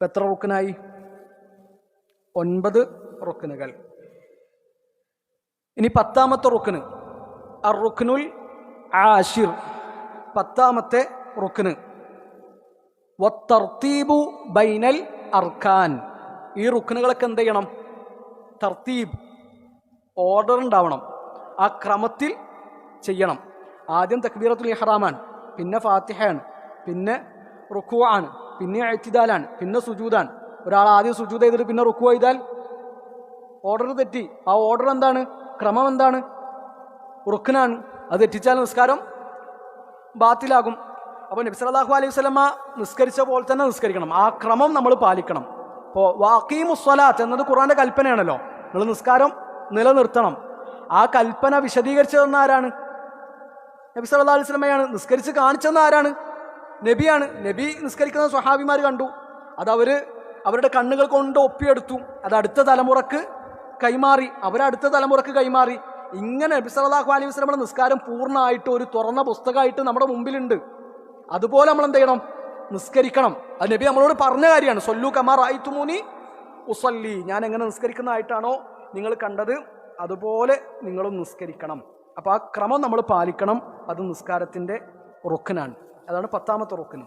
ഇപ്പം എത്ര റുക്കനായി? ഒൻപത് റുക്കനുകൾ. ഇനി പത്താമത്തെ റുക്കന്. അർ റുക്കനുൽ ആഷിർ. പത്താമത്തെ റുക്കന്. വത്തർത്തീബു ബൈനൽ അർഖാൻ. ഈ റുക്കനുകളൊക്കെ എന്ത് ചെയ്യണം? തർത്തീബ് ഓർഡർ ഉണ്ടാവണം. ആ ക്രമത്തിൽ ചെയ്യണം. ആദ്യം തക്ബീറത്തുൽ ഇഹ്റാമാണ്. പിന്നെ ഫാത്തിഹയാണ്. പിന്നെ റുക്കു ആണ് പിന്നെ എഴുത്തിദാലാണ് പിന്നെ സുജൂതാണ്. ഒരാൾ ആദ്യം സുജൂദ് ചെയ്തിട്ട് പിന്നെ റുക്കു ചെയ്താൽ ഓർഡർ തെറ്റി. ആ ഓർഡർ എന്താണ്? ക്രമം എന്താണ്? റുക്കനാണ് അത് തെറ്റിച്ചാൽ നിസ്കാരം ബാത്തിലാകും. അപ്പോൾ നബി സല്ലല്ലാഹു അലൈഹി വസല്ലമ നിസ്കരിച്ച പോലെ തന്നെ നിസ്കരിക്കണം. ആ ക്രമം നമ്മൾ പാലിക്കണം. ഇപ്പോൾ വാക്കീമുസ്വലാത്ത് എന്നത് ഖുറാന്റെ കൽപ്പനയാണല്ലോ. നിങ്ങൾ നിസ്കാരം നിലനിർത്തണം. ആ കൽപ്പന വിശദീകരിച്ചതെന്ന് ആരാണ്? നബി സല്ലല്ലാഹു അലൈഹി സ്വലമയാണ് നിസ്കരിച്ച് കാണിച്ചതെന്ന് ആരാണ്? നബിയാണ്. നബി നിസ്കരിക്കുന്ന സ്വഹാബിമാർ കണ്ടു. അത് അവർ അവരുടെ കണ്ണുകൾ കൊണ്ട് ഒപ്പിയെടുത്തു. അത് അടുത്ത തലമുറയ്ക്ക് കൈമാറി. അവരടുത്ത തലമുറയ്ക്ക് കൈമാറി. ഇങ്ങനെ നബി സല്ലല്ലാഹു അലൈഹി വസല്ലമയുടെ നിസ്കാരം പൂർണമായിട്ട് ഒരു തുറന്ന പുസ്തകമായിട്ട് നമ്മുടെ മുമ്പിലുണ്ട്. അതുപോലെ നമ്മൾ എന്ത് ചെയ്യണം? നിസ്കരിക്കണം. അത് നബി നമ്മളോട് പറഞ്ഞ കാര്യമാണ്. സൊല്ലു കമാർ ആയിത്തുമൂനി ഉസല്ലി. ഞാൻ എങ്ങനെ നിസ്കരിക്കുന്നതായിട്ടാണോ നിങ്ങൾ കണ്ടത്. അതുപോലെ നിങ്ങളും നിസ്കരിക്കണം. അപ്പോൾ ആ ക്രമം നമ്മൾ പാലിക്കണം. അത് നിസ്കാരത്തിന്റെ റുക്കനാണ് അതാണ് പത്താമത്തെ റുക്കന്.